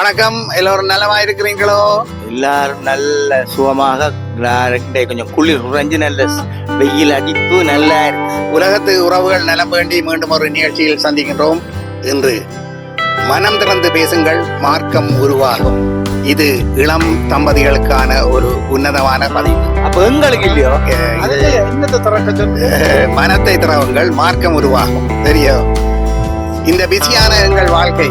வணக்கம். எல்லோரும் நலமா இருக்கிறீங்களோ எல்லாரும் நல்ல சுகமாக கொஞ்சம் குளிர் உறைஞ்சு நல்ல வெயில் அடிப்பு நல்லா உலகத்து உறவுகள் நலம் வேண்டி மீண்டும் ஒரு நிகழ்ச்சியில் சந்திக்கின்றோம். இன்று மனம் திறந்து பேசுங்கள் மார்க்கம் உருவாகும். இது இளம் தம்பதிகளுக்கான ஒரு உன்னதமான பதிவு. அப்ப எங்களுக்கு இல்லையோ? மனத்தை திறவுங்கள் மார்க்கம் உருவாகும். தெரியும்? இந்த பிஸியான எங்கள் வாழ்க்கை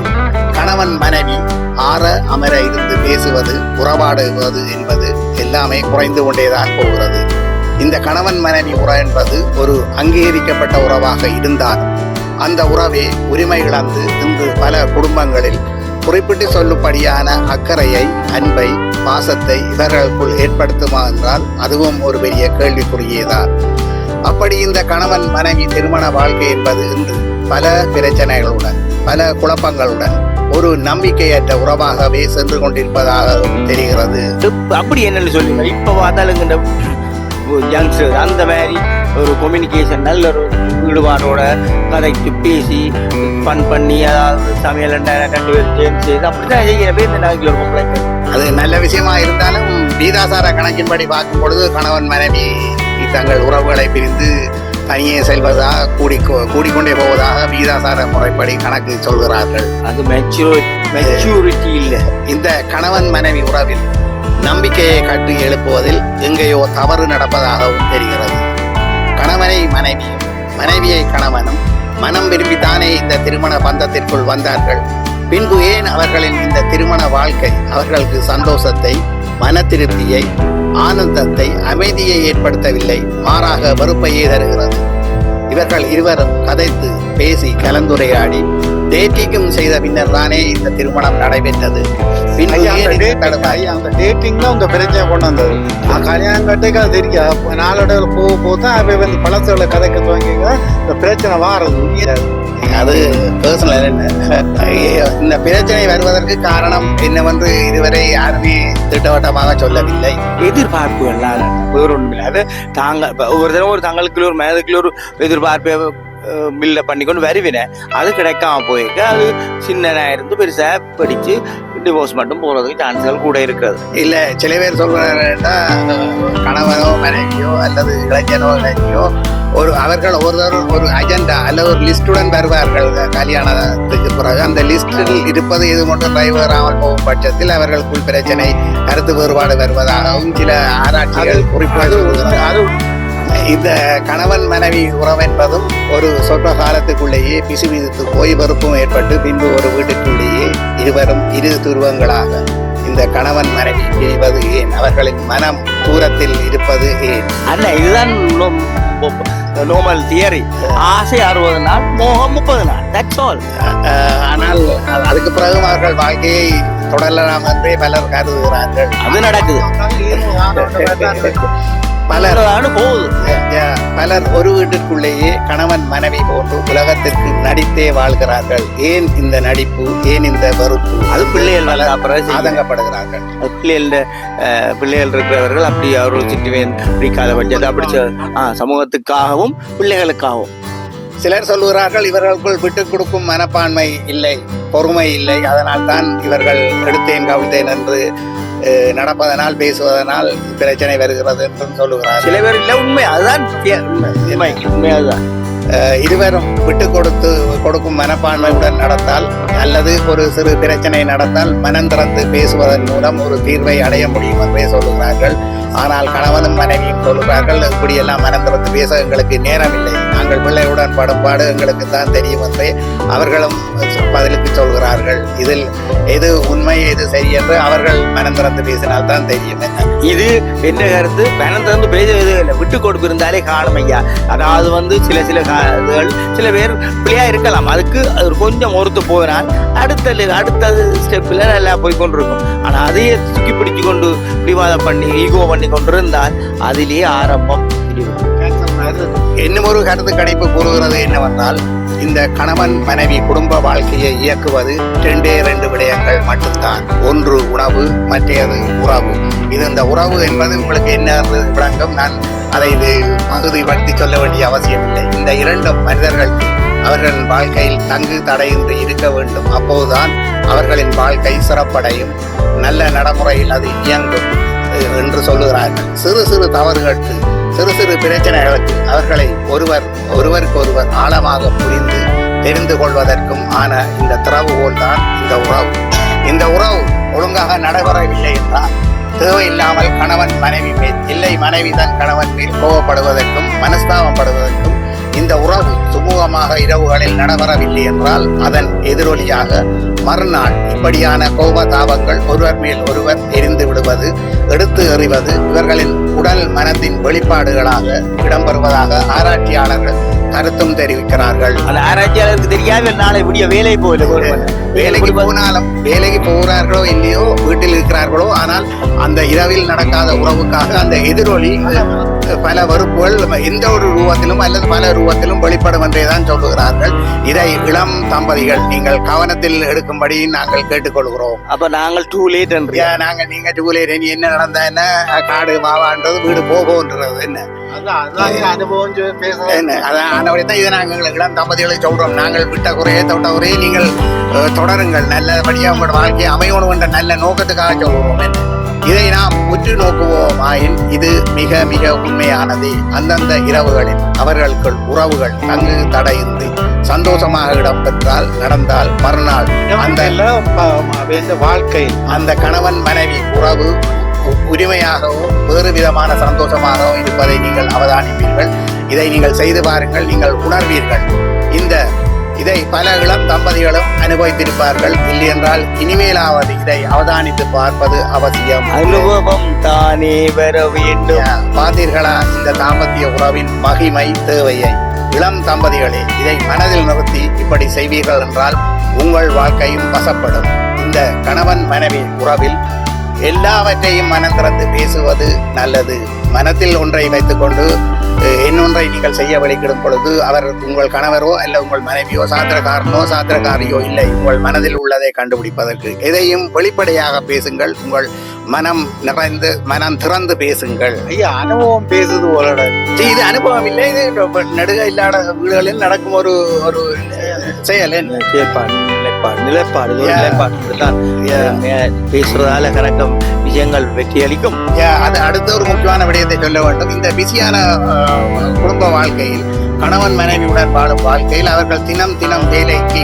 கணவன் மனைவி ஆற அமர இருந்து பேசுவது உறவாடுவது என்பது எல்லாமே குறைந்து கொண்டேதான் போகிறது. இந்த கணவன் மனைவி உறவு என்பது ஒரு அங்கீகரிக்கப்பட்ட உறவாக இருந்தால் அந்த உறவே உரிமை இழந்து இன்று பல குடும்பங்களில் குறிப்பிட்டு சொல்லும்படியான அக்கறையை அன்பை பாசத்தை இவர்களுக்குள் ஏற்படுத்துமா என்றால் அதுவும் ஒரு பெரிய கேள்விக்குரியேதான் அப்படி இந்த கணவன் மனைவி திருமண வாழ்க்கை என்பது இன்று பல பிரச்சனைகளுடன் பல குழப்பங்களுடன் ஒரு நம்பிக்கையற்ற உறவாகவே சென்று கொண்டிருப்பதாக தெரிகிறது. அப்படி என்னன்னு சொல்லுங்க. இப்ப பார்த்தாலும் இந்த யங்ஸ்டர் அந்த மாதிரி ஒரு கம்யூனிகேஷன் நல்ல ஒரு ஈடுபாடோட கதைக்கு பேசி ஃபன் பண்ணி அதாவது சமையல் ரெண்டு பேரும் சேர்ந்து செய்து அப்படிதான் செய்கிற பேர் இந்த நாளைக்கு ஒரு பொம்பளை அது நல்ல விஷயமா இருந்தாலும் வீதாசார கணக்கின்படி பார்க்கும் பொழுது கணவன் மனைவி தங்கள் உறவுகளை பிரிந்து தனியே செல்வதாக கூடி கூடிக்கொண்டே போவதாக வீதாசார முறைப்படி கணக்கு சொல்கிறார்கள். அது மெச்சூர் மெச்சூரிட்டி இல்லை. இந்த கணவன் மனைவி உறவில் நம்பிக்கையை கட்டி எழுப்புவதில் எங்கேயோ தவறு நடப்பதாகவும் தெரிகிறது. கணவனை மனைவியும் மனைவியை கணவனும் மனம் விரும்பித்தானே இந்த திருமண பந்தத்திற்குள் வந்தார்கள். பின்பு ஏன் அவர்களின் இந்த திருமண வாழ்க்கை அவர்களுக்கு சந்தோஷத்தை மன திருப்தியை ஆனந்தத்தை அமைதியை ஏற்படுத்தவில்லை. மாறாக வெறுப்பையே தருகிறது. இவர்கள் இருவரும் கதைத்து பேசி கலந்துரையாடி டேட்டிங்கும் செய்த பின்னர் தானே இந்த திருமணம் நடைபெற்றது. அந்த dating தான் உங்க பிரச்சனை கொண்டு வந்தது? கல்யாணம் கட்டிக்க அது தெரியும் நாளோட போக போக தான் வந்து பழசுகளை கதைக்க துவங்கிங்க இந்த பிரச்சனை வாரது அது பர்சனல் இந்த பிரச்சனை வருவதற்கு காரணம் என்னவென்று இதுவரை யாருமே திட்டவட்டமாக சொல்லவில்லை. எதிர்பார்ப்புகள்லாம் வேறு ஒன்றும் இல்லை அது தாங்க இப்போ ஒரு தடவை ஒரு தங்களுக்குள்ள ஒரு மனதுக்குள்ள ஒரு எதிர்பார்ப்பை பில்ல பண்ணிக்கொண்டு வருவினேன். அது கிடைக்காம போயிருக்க. அது சின்னனா இருந்து பெருசா படிச்சு டிவோர்ஸ் மட்டும் போறதுக்கு சான்ஸ்கள் கூட இருக்கிறது இல்ல சில பேர் சொல்றாருன்னா கணவனோ மனைவியோ அல்லது இளைஞனோ இளைஞியோ ஒரு அவர்கள் ஒருத்தர் ஒரு அஜெண்டா அல்ல ஒரு லிஸ்டுடன் வருவார்கள். கல்யாணத்துக்கு பிறகு அந்த லிஸ்டில் இருப்பது இது மட்டும் டிரைவராமல் போகும் பட்சத்தில் அவர்களுக்குள் பிரச்சனை கருத்து வேறுபாடு வருவதாகவும் சில ஆராய்ச்சிகள் குறிப்பாக இந்த கணவன் மனைவி உறவு என்பதும் ஒரு சொற்ப காலத்துக்குள்ளேயே பிசுபிசுத்து போய் வெறுப்பும் ஏற்பட்டு பின்பு ஒரு வீட்டுக்குள்ளேயே இருவரும் இரு துருவங்களாக இந்த கணவன் மனைவி பிரிவது ஏன்? அவர்களின் மனம் தூரத்தில் இருப்பது ஏன்? அண்ணா இதுதான் நார்மல் தியரி ஆசை அறுபது நாள் மோகம் முப்பது நாள். தட்ஸ் ஆல் ஆனால் அது- அதுக்கு பிறகும் அவர்கள் வாழ்க்கையை தொடரலாம் என்றே பலர் கருதுகிறார்கள். அது நடக்குது. பலர் பலர் ஒரு வீட்டிற்குள்ளேயே கணவன் மனைவி போன்று உலகத்திற்கு நடித்தே வாழ்கிறார்கள். ஏன் இந்த நடிப்பு? ஏன் இந்த வெறுப்பு? அது பிள்ளைகள் வளர அப்புறம். ஆதங்கப்படுகிறார்கள். பிள்ளைகள பிள்ளைகள் இருக்கிறவர்கள் அப்படி அவர்கள் சிட்டுவேன் அப்படி சொ- ஆ, சமூகத்துக்காகவும் பிள்ளைகளுக்காகவும். சிலர் சொல்லுகிறார்கள் இவர்களுக்குள் விட்டுக் கொடுக்கும் மனப்பான்மை இல்லை பொறுமை இல்லை. அதனால் தான் இவர்கள் எடுத்தேன் கவிழ்த்தேன் என்று நடப்பதனால் பேசுவதனால் பிரச்சனை வருகிறது என்றும் சொல்லுகிறார்கள். சில பேர் இல்ல உண்மை அதுதான் உண்மை. உண்மை அதுதான். இருவரும் விட்டு கொடுத்து கொடுக்கும் மனப்பான்மையுடன் நடந்தால் அல்லது ஒரு சிறு பிரச்சனை நடந்தால் மனம் திறந்து பேசுவதன் மூலம் ஒரு தீர்வை அடைய முடியும் என்றே சொல்லுகிறார்கள். ஆனால் கணவனும் மனைவியும் சொல்லுகிறார்கள் இப்படியெல்லாம் மனம் திறந்து பேச எங்களுக்கு நேரமில்லை. நாங்கள் பிள்ளையுடன் படும்பாடு எங்களுக்கு தான் தெரியும் என்று அவர்களும் பதிலுக்கு சொல்கிறார்கள். இதில் எது உண்மை எது சரி என்று அவர்கள் மனம் திறந்து பேசினால் தான் தெரியும் இது என்ன கருத்து? மனந்திறந்து திறந்து இல்லை விட்டு கொடுப்பு இருந்தாலே காலம் ஐயா. அதாவது வந்து சில சில கா- சில பேர் பிள்ளையா இருக்கலாம். அதுக்கு அது கொஞ்சம் ஒருத்து போனால் அடுத்த அடுத்த ஸ்டெப்ல நல்லா போய் கொண்டிருக்கும். ஆனா அதையே சுக்கி பிடிச்சு கொண்டு பிடிவாதம் பண்ணி ஈகோ பண்ணி பண்ணி கொண்டிருந்தால் அதிலேயே ஆரம்பம். இன்னும் ஒரு கருத்து கணிப்பு கூறுகிறது என்னவென்றால் இந்த கணவன் மனைவி குடும்ப வாழ்க்கையை இயக்குவது ரெண்டே ரெண்டு விடயங்கள் மட்டும்தான். ஒன்று உணவு மற்றது உறவு. இது இந்த உறவு என்பது உங்களுக்கு என்ன விளங்கும்? நான் அதை இது பகுதிப்படுத்தி சொல்ல வேண்டிய அவசியம் இல்லை. இந்த இரண்டும் மனிதர்களுக்கு அவர்களின் வாழ்க்கையில் தங்கு தடையின்றி இருக்க வேண்டும். அப்போதுதான் அவர்களின் வாழ்க்கை சிறப்படையும். நல்ல நடைமுறையில் அது இயங்கும். என்று சொல்லுகிறார்கள் சிறு சிறு தவறுகளுக்கு சிறு சிறு பிரச்சனைகளுக்கு அவர்களை ஒருவர் ஒருவருக்கொருவர் ஆழமாக புரிந்து தெரிந்து கொள்வதற்கும் ஆன இந்த திறவுகோல் தான் இந்த உறவு. இந்த உறவு ஒழுங்காக நடைபெறவில்லை என்றால் தேவையில்லாமல் கணவன் மனைவி மேல் இல்லை மனைவி தன் கணவன் மேல் கோவப்படுவதற்கும் மனஸ்தாபப்படுவதற்கும் சுமூகமாக இரவுகளில் நடைபெறவில்லை என்றால் அதன் எதிரொலியாக மறுநாள் இப்படியான கோபதாபங்கள் ஒருவர் மேல் ஒருவர் எரிந்து விடுவது எடுத்து எறிவது இவர்களின் உடல் மனத்தின் வெளிப்பாடுகளாக இடம்பெறுவதாக ஆராய்ச்சியாளர்கள் கருத்தும் தெரிவிக்கிறார்கள். அந்த ஆராய்ச்சியாளருக்கு தெரியாம நாளை விடிய வேலை போயில வேலைக்கு போனாலும் வேலைக்கு போகிறார்களோ இல்லையோ வீட்டில் இருக்கிறார்களோ ஆனால் அந்த இரவில் நடக்காத உறவுக்காக அந்த எதிரொலி பல வெறுப்புகள் எந்த ஒரு ரூபத்திலும் அல்லது பல ரூபத்திலும் வெளிப்படும் என்றே தான் சொல்லுகிறார்கள். இதை இளம் தம்பதிகள் நீங்கள் கவனத்தில் எடுக்கும்படி நாங்கள் கேட்டுக்கொள்கிறோம். அப்ப நாங்கள் டூ லேட் என்று. ஏன் நாங்க நீங்க டூலேர் நீ என்ன நடந்தா என்ன? காடு மாவான்றது வீடு போகன்றது என்ன? நாங்கள் இளம் தம்பதிகளை சொல்றோம். நாங்கள் விட்ட குறையே தொட்ட குறையே நீங்கள் தொடருங்கள். நல்லபடியாக உங்களோட வாழ்க்கையை அமையணும் என்ற நல்ல நோக்கத்துக்காக சொல்லுவோம். என்ன. இதை நாம் உற்று நோக்குவோம். ஆயின் இது மிக மிக உண்மையானது. அந்தந்த இரவுகளில் அவர்களுக்குள் உறவுகள் தங்கு தடையின்றி சந்தோஷமாக இடம்பெற்றால் நடந்தால் மறுநாள் அந்த வாழ்க்கை அந்த கணவன் மனைவி உறவு உரிமையாகவும் வேறு விதமான சந்தோஷமாகவும் இருப்பதை நீங்கள் அவதானிப்பீர்கள். இதை நீங்கள் செய்து பாருங்கள் நீங்கள் உணர்வீர்கள். இந்த இதை பல இளம் தம்பதிகளும் அனுபவித்திருப்பார்கள். இல்லையென்றால் இனிமேலாவது இதை அவதானித்து பார்ப்பது அவசியம். அனுபவம் தானே வர வேண்டும். பார்த்தீர்களா? இந்த தாம்பத்திய உறவின் மகிமை தேவையை. இளம் தம்பதிகளே இதை மனதில் நிறுத்தி இப்படி செய்வீர்கள் என்றால் உங்கள் வாழ்க்கையும் வசப்படும் இந்த கணவன் மனைவி உறவில் எல்லாவற்றையும் மனம் திறந்து பேசுவது நல்லது. மனத்தில் ஒன்றை வைத்துக்கொண்டு இன்னொன்றை நீங்கள் செய்ய வழிகிடும் பொழுது அவர் உங்கள் கணவரோ அல்ல உங்கள் மனைவியோ சாத்திரக்காரனோ சாத்திரக்காரியோ இல்லை. உங்கள் மனதில் உள்ளதை கண்டுபிடிப்பதற்கு எதையும் வெளிப்படையாக பேசுங்கள். உங்கள் மனம் நிறைந்து மனம் திறந்து பேசுங்கள். ஐயா அனுபவம் பேசுது போலட. இது அனுபவம் இல்லை. இது நடுக இல்லாத வீடுகளில் நடக்கும் ஒரு ஒரு செயல்? நிலைப்பாடு நிலைப்பாடு நிலைப்பாடு. நிலைப்பாடு பேசுறதால கணக்கம் விஷயங்கள் வெற்றி அளிக்கும் அது அடுத்த ஒரு முக்கியமான விடயத்தை சொல்ல வேண்டும். இந்த பிஸியான குடும்ப வாழ்க்கையில் கணவன் மனைவியுடன் வாழும் வாழ்க்கையில் அவர்கள் தினம் தினம் வேலைக்கு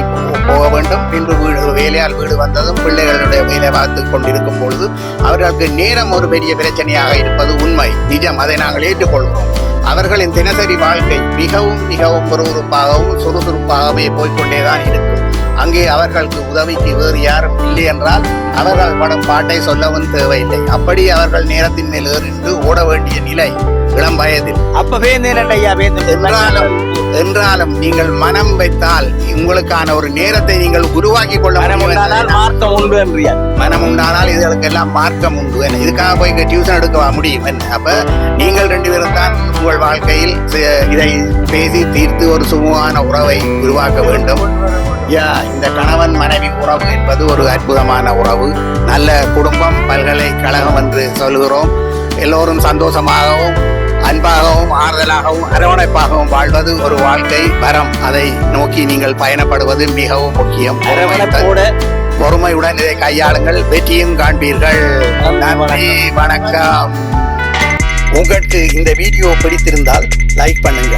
போ- பின்பு வீடு வேலையால் வீடு வந்ததும் பிள்ளைகளுடைய வேலை பார்த்து கொண்டிருக்கும் பொழுது அவர்களுக்கு நேரம் ஒரு பெரிய பிரச்சனையாக இருப்பது உண்மை. நிஜம் அதை நாங்கள் ஏற்றுக்கொள்கிறோம். அவர்களின் தினசரி வாழ்க்கை மிகவும் மிகவும் விறுவிறுப்பாகவும் சுறுசுறுப்பாகவே போய்கொண்டேதான் இருக்கும். அங்கே அவர்களுக்கு உதவிக்கு வேறு யாரும் இல்லை என்றால் அவர்கள் படும் பாட்டை சொல்லவும் தேவையில்லை. அப்படி அவர்கள் நேரத்தின் மேல் ஏறிண்டு ஓட வேண்டிய நிலை இளம் வயதில். அப்ப வேந்தேன் ஐயா என்றாலும் என்றாலும் நீங்கள் மனம் வைத்தால் உங்களுக்கான ஒரு நேரத்தை நீங்கள் உருவாக்கி கொள்ள மார்க்கம் உண்டு என்றியா? மனம் உண்டானால் இதுகளுக்கு எல்லாம் மார்க்கம் உண்டு இதுக்காக போய் டியூஷன் எடுக்க முடியும் என்ன? அப்ப நீங்கள் ரெண்டு பேரும் தான் உங்கள் வாழ்க்கையில் இதை பேசி தீர்த்து ஒரு சுமூகமான உறவை உருவாக்க வேண்டும். யா இந்த கணவன் மனைவி உறவு என்பது ஒரு அற்புதமான உறவு. நல்ல குடும்பம் பல்கலைக்கழகம் என்று சொல்கிறோம். எல்லோரும் சந்தோஷமாகவும் அன்பாகவும் ஆறுதலாகவும் அரவணைப்பாகவும் வாழ்வது ஒரு வாழ்க்கை வரம். அதை நோக்கி நீங்கள் பயணப்படுவது மிகவும் முக்கியம். அரவணைப்போட. பொறுமையுடன் இதை கையாளுங்கள். வெற்றியும் காண்பீர்கள். நன்றி வணக்கம். உங்களுக்கு இந்த வீடியோ பிடித்திருந்தால் லைக் பண்ணுங்க